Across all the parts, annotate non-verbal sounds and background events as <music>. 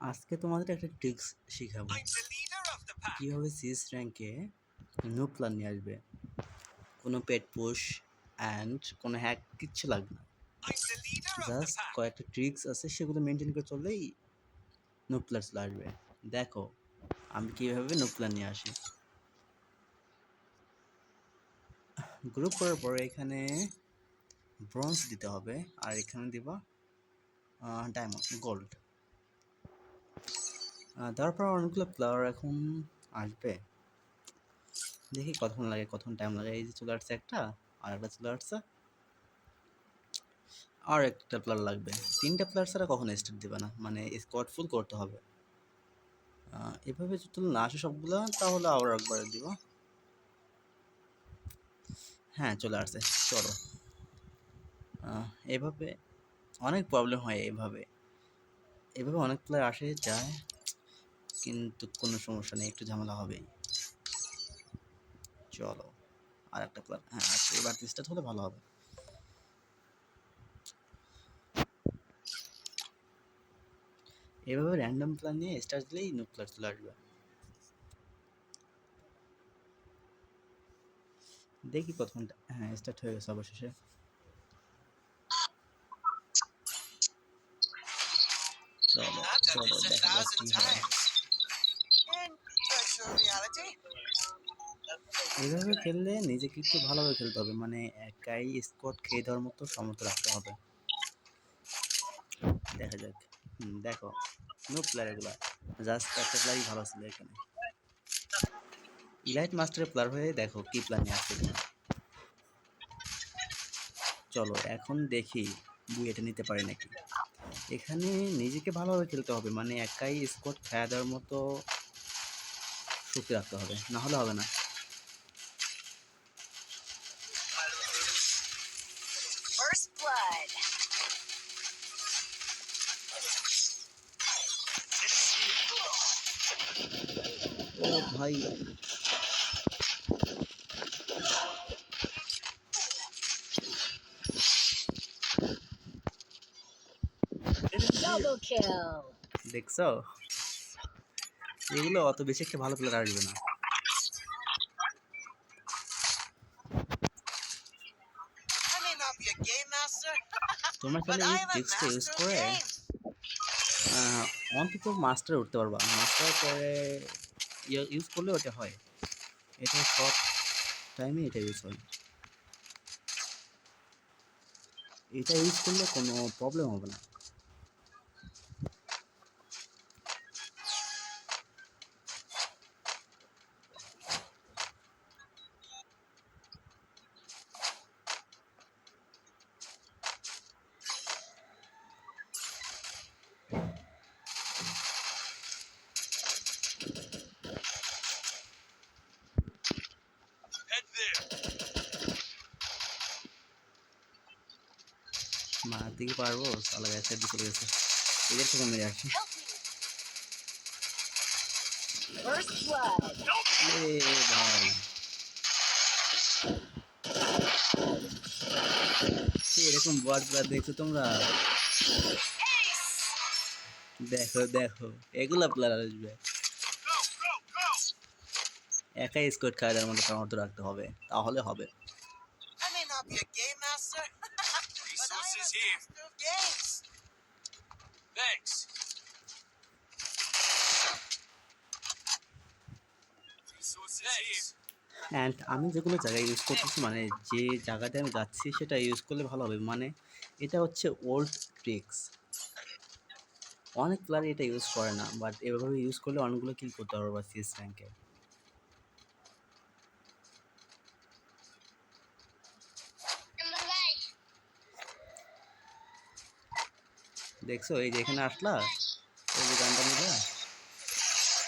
আজকে তোমাদের একটা ট্রিক্স শিখাবো. কীভাবে সিএস র্যাঙ্কে নো প্ল্যান নিয়ে আসবে। কোনো পেট পুশ অ্যান্ড কোনো হ্যাক কিচ্ছু লাগবে না। জাস্ট কয়েকটা ট্রিক্স আছে সেগুলো মেনটেন করে চললেই নো প্ল্যান চলে আসবে। দেখো আমি কীভাবে নো প্ল্যান নিয়ে আসি। গ্রুপ করার পরে এখানে ব্রঞ্জ দিতে হবে আর এখানে দিবা ডায়মন্ড গোল্ড তারপর অনেকগুলো প্লেয়ার এখন আসবে। দেখি কতক্ষণ লাগে, কতক্ষণ টাইম লাগে। এই যে চলে আসছে একটা, আর একটা চলে আসছে। আর একটা প্লেয়ার লাগবে। তিনটা প্লেয়ার ছাড়া কখনো স্টার্ট দেবে না। মানে স্কোয়াড ফুল করতে হবে। এভাবে যদি না আসে সবগুলো, তাহলে আবার একবার দিব। হ্যাঁ চলে আসছে। চলো। এভাবে অনেক প্রবলেম হয় এভাবে। এভাবে অনেক প্লেয়ার আসে, যায়, কিন্তু কোনো সমস্যা নেই, একটু ঝামেলা হবেই। চলো, আর একটা প্ল্যান হ্যাঁ আচ্ছা এবার স্টার্ট হলে ভালো হবে। এভাবে র্যান্ডম প্ল্যান নিয়ে স্টার্ট দিলেই নো প্লেয়ার চলে আসবে। দেখি কতক্ষণ হ্যাঁ স্টার্ট হয়ে গেছে অবশেষে। চলো I've done this a thousand হয় times. In virtual reality, এইভাবে খেললে নিজেকে একটু ভালোভাবে খেলতে হবে। মানে একাই স্কোয়াড খেয়ে দেওয়ার মতো সমর্থ রাখতে হবে। দেখা যাক। দেখো। নো প্লেয়ার এগুলো জাস্ট একটা প্লেয়ারই ভালো ছিল এখানে। ইলাইট মাস্টারের প্লেয়ার হয়ে দেখো কি প্ল্যান আসছে এখানে। চলো এখন দেখি বুয়েটা নিতে পারে নাকি। এখানে নিজেকে ভালোভাবে খেলতে হবে মানে একাই স্কোয়াড খেয়া দেওয়ার মতো শক্তি রাখতে হবে না হলে হবে না। ভাই দেখছ? এগুলো অত বেশি একটা ভালো প্লেয়ার আসবে না। <laughs> তোমরা খালি এই ইউজ করে অন্তত মাস্টার উঠতে পারবা। মাস্টার পরে ইউজ করলে ওটা হয়। এটা সব টাইমে এটা ইউজ হয়। এটা ইউজ করলে কোনো প্রবলেম হবে না। মার দিকে পারব গেছে দিকে চলে গেছে। এদের মেরে আসি এরকম বট প্লেয়ার দেখছ তোমরা? দেখো দেখো। এগুলা প্লেয়ার আসবে. একাই স্কোয়াড খাওয়ার মতো সামর্থ্য রাখতে হবে। তাহলে হবে। অ্যান্ড আমি যেগুলো জায়গায় ইউজ করতেছি মানে যে জায়গাতে আমি যাচ্ছি, সেটা ইউজ করলে ভালো হবে। মানে এটা হচ্ছে ওল্ড ট্রিক্স অনেক প্লেয়ার এটা ইউজ করে না বাট এভাবে ইউজ করলে অনেকগুলো কিল করতে পারব বা সিএস র্যাঙ্কে দেখছ? এই যে এখানে আসলা?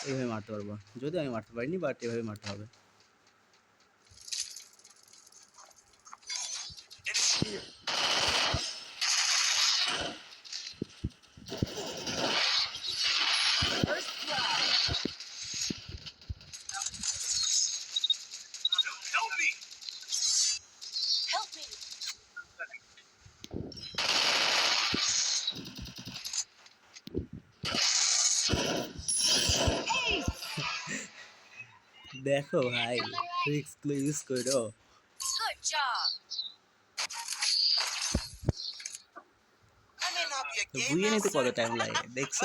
এইভাবে মারতে পারব। যদি আমি মারতে পারিনি বাট এভাবে মারতে হবে। দেখো ভাই ট্রিক্সগুলো ইউজ করো। Good job. বুঝিয়ে নিতে কত টাইম লাগে দেখছ.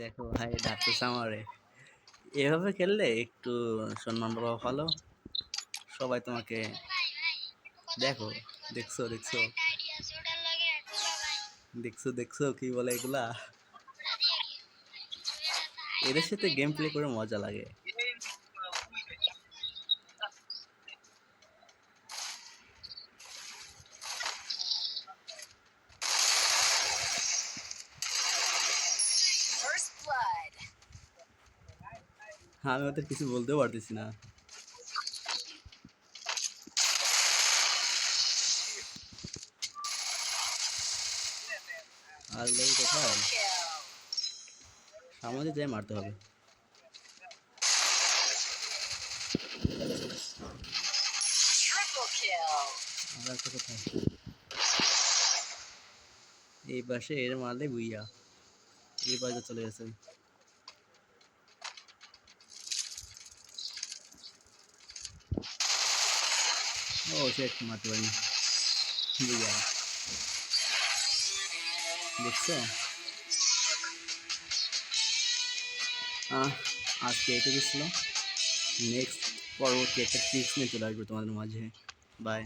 দেখো ভাই ডাকতেছে আমারে এভাবে খেললে একটু সম্মান পাওয়া ভালো। সবাই তোমাকে দেখো দেখছ দেখছ। দেখছ দেখছ কি বলে এগুলা? এদের সাথে গেম প্লে করে মজা লাগে। Blood. আমি ওদের কিছু বলতেও পারতেছি না। লোক কোথায়. সামনে যাই মারতে হবে. আর একটা কোথায়? এই পাশে এর মারলে বুইয়া এই পাশে চলে গেছে। ও সেট মারতে পারিনি। বুইয়া দেখছ আহ, আজকে এটুকু ছিল নেক্সট পরবর্তী একটা ট্রিক্স নিয়ে চলে আসব তোমাদের মাঝে বাই